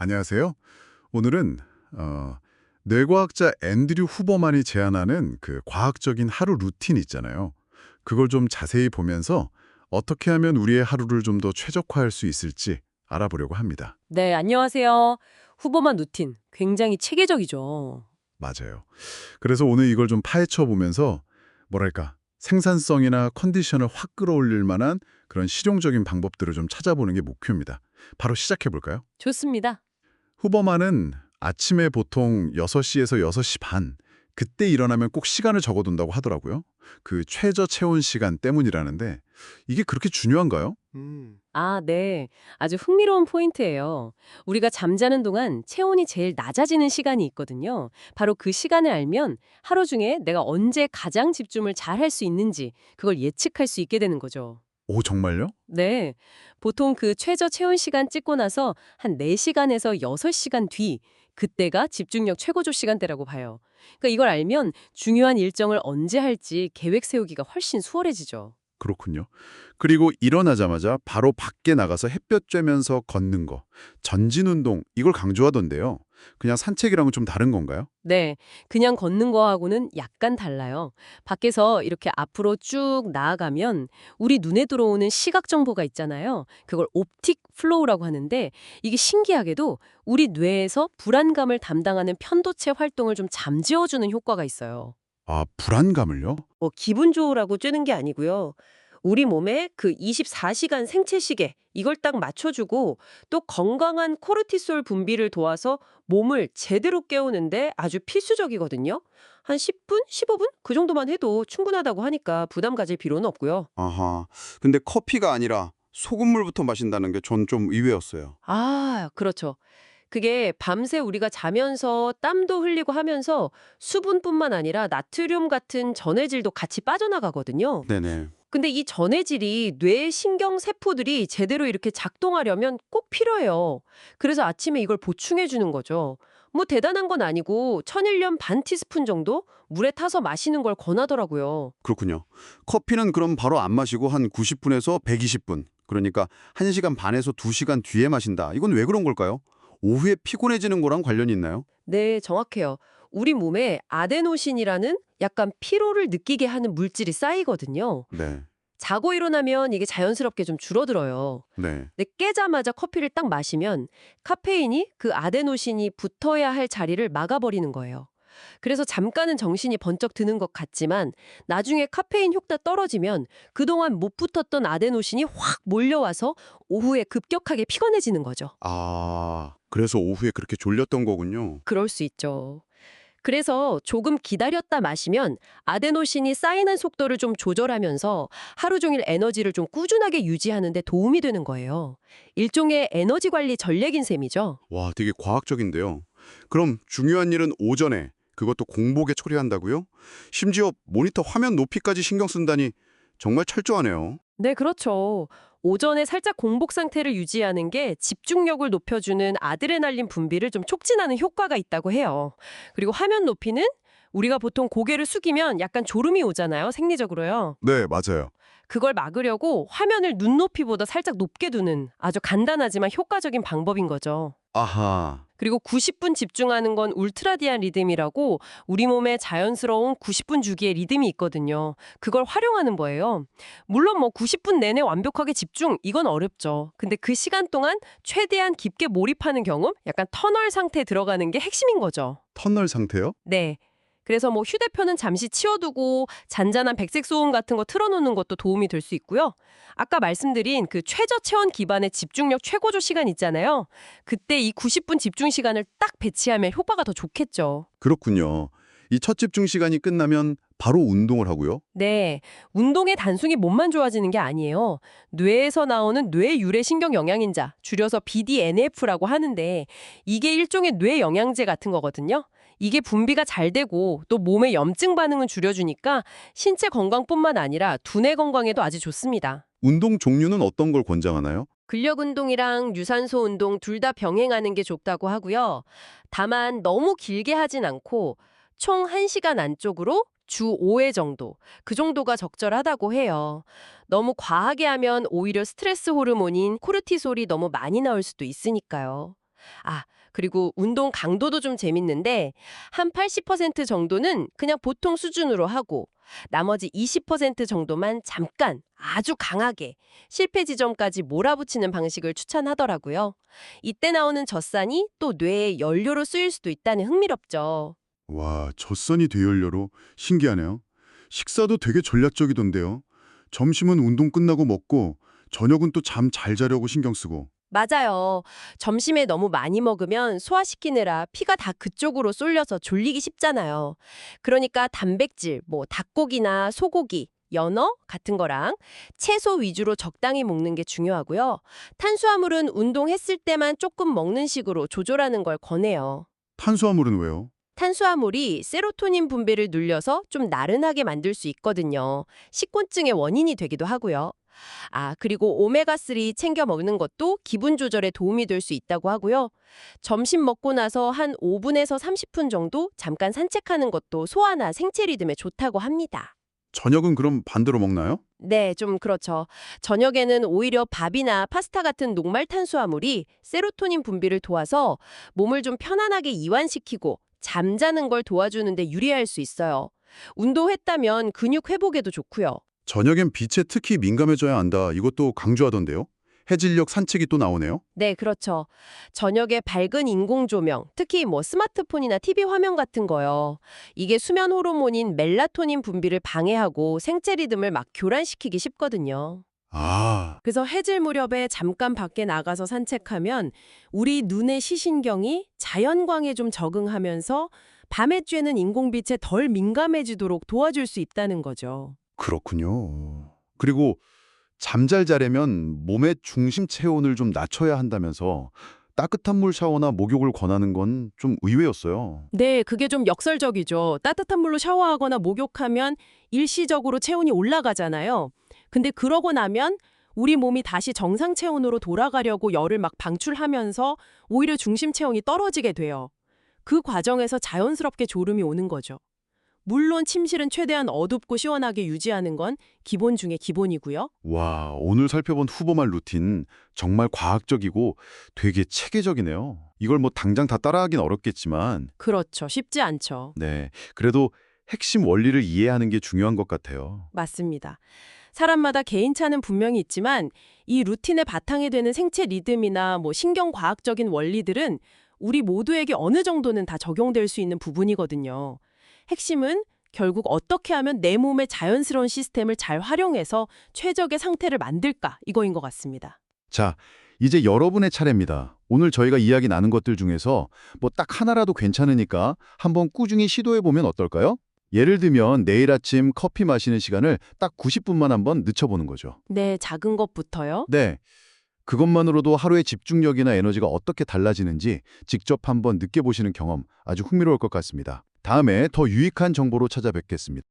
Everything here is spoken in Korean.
안녕하세요. 오늘은 어, 뇌과학자 앤드류 후버만이 제안하는 그 과학적인 하루 루틴 있잖아요. 그걸 좀 자세히 보면서 어떻게 하면 우리의 하루를 좀 더 최적화할 수 있을지 알아보려고 합니다. 네, 안녕하세요. 후보만 루틴. 굉장히 체계적이죠. 맞아요. 그래서 오늘 이걸 좀 파헤쳐 보면서 뭐랄까 생산성이나 컨디션을 확 끌어올릴 만한 그런 실용적인 방법들을 좀 찾아보는 게 목표입니다. 바로 시작해 볼까요? 좋습니다. 후버만은 아침에 보통 6시에서 6시 반, 그때 일어나면 꼭 시간을 적어둔다고 하더라고요. 그 최저 체온 시간 때문이라는데 이게 그렇게 중요한가요? 음, 아, 네. 아주 흥미로운 포인트예요. 우리가 잠자는 동안 체온이 제일 낮아지는 시간이 있거든요. 바로 그 시간을 알면 하루 중에 내가 언제 가장 집중을 잘 할 수 있는지 그걸 예측할 수 있게 되는 거죠. 오, 정말요? 네. 보통 그 최저 체온 시간 찍고 나서 한 4시간에서 6시간 뒤 그때가 집중력 최고조 시간대라고 봐요. 그러니까 이걸 알면 중요한 일정을 언제 할지 계획 세우기가 훨씬 수월해지죠. 그렇군요. 그리고 일어나자마자 바로 밖에 나가서 햇볕 쬐면서 걷는 거, 전진 운동 이걸 강조하던데요. 그냥 산책이랑은 좀 다른 건가요? 네, 그냥 걷는 거하고는 약간 달라요. 밖에서 이렇게 앞으로 쭉 나아가면 우리 눈에 들어오는 시각 정보가 있잖아요. 그걸 옵틱 플로우라고 하는데 이게 신기하게도 우리 뇌에서 불안감을 담당하는 편도체 활동을 좀 잠재워주는 효과가 있어요. 아, 불안감을요? 뭐 기분 좋으라고 쬐는 게 아니고요. 우리 몸에 그 24시간 생체 시계 이걸 딱 맞춰주고 또 건강한 코르티솔 분비를 도와서 몸을 제대로 깨우는데 아주 필수적이거든요. 한 10분, 15분 그 정도만 해도 충분하다고 하니까 부담 가질 필요는 없고요. 아하. 근데 커피가 아니라 소금물부터 마신다는 게 전 좀 의외였어요. 아, 그렇죠. 그게 밤새 우리가 자면서 땀도 흘리고 하면서 수분뿐만 아니라 나트륨 같은 전해질도 같이 빠져나가거든요. 네네. 근데 이 전해질이 뇌 신경 세포들이 제대로 이렇게 작동하려면 꼭 필요해요. 그래서 아침에 이걸 보충해 주는 거죠. 뭐 대단한 건 아니고 천일염 반 티스푼 정도 물에 타서 마시는 걸 권하더라고요. 그렇군요. 커피는 그럼 바로 안 마시고 한 90분에서 120분. 그러니까 1시간 반에서 2시간 뒤에 마신다. 이건 왜 그런 걸까요? 오후에 피곤해지는 거랑 관련이 있나요? 네, 정확해요. 우리 몸에 아데노신이라는 약간 피로를 느끼게 하는 물질이 쌓이거든요. 네. 자고 일어나면 이게 자연스럽게 좀 줄어들어요. 네. 근데 깨자마자 커피를 딱 마시면 카페인이 그 아데노신이 붙어야 할 자리를 막아버리는 거예요. 그래서 잠깐은 정신이 번쩍 드는 것 같지만 나중에 카페인 효과 떨어지면 그동안 못 붙었던 아데노신이 확 몰려와서 오후에 급격하게 피곤해지는 거죠. 아, 그래서 오후에 그렇게 졸렸던 거군요. 그럴 수 있죠. 그래서 조금 기다렸다 마시면 아데노신이 쌓이는 속도를 좀 조절하면서 하루 종일 에너지를 좀 꾸준하게 유지하는 데 도움이 되는 거예요. 일종의 에너지 관리 전략인 셈이죠. 와, 되게 과학적인데요. 그럼 중요한 일은 오전에 그것도 공복에 처리한다고요? 심지어 모니터 화면 높이까지 신경 쓴다니 정말 철저하네요. 네, 그렇죠. 오전에 살짝 공복 상태를 유지하는 게 집중력을 높여주는 아드레날린 분비를 좀 촉진하는 효과가 있다고 해요. 그리고 화면 높이는 우리가 보통 고개를 숙이면 약간 졸음이 오잖아요, 생리적으로요. 네, 맞아요. 그걸 막으려고 화면을 눈높이보다 살짝 높게 두는 아주 간단하지만 효과적인 방법인 거죠. 아하. 그리고 90분 집중하는 건 울트라디안 리듬이라고 우리 몸에 자연스러운 90분 주기의 리듬이 있거든요. 그걸 활용하는 거예요. 물론 뭐 90분 내내 완벽하게 집중 이건 어렵죠. 근데 그 시간 동안 최대한 깊게 몰입하는 경험, 약간 터널 상태에 들어가는 게 핵심인 거죠. 터널 상태요? 네. 그래서 뭐 휴대폰은 잠시 치워두고 잔잔한 백색 소음 같은 거 틀어놓는 것도 도움이 될 수 있고요. 아까 말씀드린 그 최저 체온 기반의 집중력 최고조 시간 있잖아요. 그때 이 90분 집중 시간을 딱 배치하면 효과가 더 좋겠죠. 그렇군요. 이 첫 집중 시간이 끝나면 바로 운동을 하고요. 네. 운동에 단순히 몸만 좋아지는 게 아니에요. 뇌에서 나오는 뇌 유래 신경 영양인자, 줄여서 BDNF라고 하는데 이게 일종의 뇌 영양제 같은 거거든요. 이게 분비가 잘 되고 또 몸의 염증 반응은 줄여주니까 신체 건강뿐만 아니라 두뇌 건강에도 아주 좋습니다. 운동 종류는 어떤 걸 권장하나요? 근력 운동이랑 유산소 운동 둘 다 병행하는 게 좋다고 하고요. 다만 너무 길게 하진 않고 총 1시간 안쪽으로 주 5회 정도, 그 정도가 적절하다고 해요. 너무 과하게 하면 오히려 스트레스 호르몬인 코르티솔이 너무 많이 나올 수도 있으니까요. 아, 그리고 운동 강도도 좀 재밌는데 한 80% 정도는 그냥 보통 수준으로 하고 나머지 20% 정도만 잠깐 아주 강하게 실패 지점까지 몰아붙이는 방식을 추천하더라고요. 이때 나오는 젖산이 또 뇌의 연료로 쓰일 수도 있다는 흥미롭죠. 와, 젖산이 대연료로 신기하네요. 식사도 되게 전략적이던데요. 점심은 운동 끝나고 먹고 저녁은 또 잠 잘 자려고 신경 쓰고. 맞아요. 점심에 너무 많이 먹으면 소화시키느라 피가 다 그쪽으로 쏠려서 졸리기 쉽잖아요. 그러니까 단백질, 뭐 닭고기나 소고기, 연어 같은 거랑 채소 위주로 적당히 먹는 게 중요하고요. 탄수화물은 운동했을 때만 조금 먹는 식으로 조절하는 걸 권해요. 탄수화물은 왜요? 탄수화물이 세로토닌 분비를 눌려서 좀 나른하게 만들 수 있거든요. 식곤증의 원인이 되기도 하고요. 아, 그리고 오메가3 챙겨 먹는 것도 기분 조절에 도움이 될 수 있다고 하고요. 점심 먹고 나서 한 5분에서 30분 정도 잠깐 산책하는 것도 소화나 생체 리듬에 좋다고 합니다. 저녁은 그럼 반대로 먹나요? 네, 좀 그렇죠. 저녁에는 오히려 밥이나 파스타 같은 녹말 탄수화물이 세로토닌 분비를 도와서 몸을 좀 편안하게 이완시키고 잠자는 걸 도와주는데 유리할 수 있어요. 운동했다면 근육 회복에도 좋고요. 저녁엔 빛에 특히 민감해져야 한다. 이것도 강조하던데요. 해질녘 산책이 또 나오네요. 네, 그렇죠. 저녁에 밝은 인공 조명, 특히 뭐 스마트폰이나 TV 화면 같은 거요. 이게 수면 호르몬인 멜라토닌 분비를 방해하고 생체 리듬을 막 교란시키기 쉽거든요. 아, 그래서 해질 무렵에 잠깐 밖에 나가서 산책하면 우리 눈의 시신경이 자연광에 좀 적응하면서 밤에 쬐는 인공빛에 덜 민감해지도록 도와줄 수 있다는 거죠. 그렇군요. 그리고 잠잘 자려면 몸의 중심 체온을 좀 낮춰야 한다면서 따뜻한 물 샤워나 목욕을 권하는 건 좀 의외였어요. 네, 그게 좀 역설적이죠. 따뜻한 물로 샤워하거나 목욕하면 일시적으로 체온이 올라가잖아요. 근데 그러고 나면 우리 몸이 다시 정상 체온으로 돌아가려고 열을 막 방출하면서 오히려 중심 체온이 떨어지게 돼요. 그 과정에서 자연스럽게 졸음이 오는 거죠. 물론 침실은 최대한 어둡고 시원하게 유지하는 건 기본 중에 기본이고요. 와, 오늘 살펴본 후보말 루틴 정말 과학적이고 되게 체계적이네요. 이걸 뭐 당장 다 따라하긴 어렵겠지만, 그렇죠. 쉽지 않죠. 네. 그래도 핵심 원리를 이해하는 게 중요한 것 같아요. 맞습니다. 사람마다 개인차는 분명히 있지만 이 루틴의 바탕이 되는 생체 리듬이나 뭐 신경과학적인 원리들은 우리 모두에게 어느 정도는 다 적용될 수 있는 부분이거든요. 핵심은 결국 어떻게 하면 내 몸의 자연스러운 시스템을 잘 활용해서 최적의 상태를 만들까 이거인 것 같습니다. 자, 이제 여러분의 차례입니다. 오늘 저희가 이야기 나눈 것들 중에서 뭐 딱 하나라도 괜찮으니까 한번 꾸준히 시도해 보면 어떨까요? 예를 들면 내일 아침 커피 마시는 시간을 딱 90분만 한번 늦춰보는 거죠. 네, 작은 것부터요. 네. 그것만으로도 하루의 집중력이나 에너지가 어떻게 달라지는지 직접 한번 느껴보시는 경험 아주 흥미로울 것 같습니다. 다음에 더 유익한 정보로 찾아뵙겠습니다.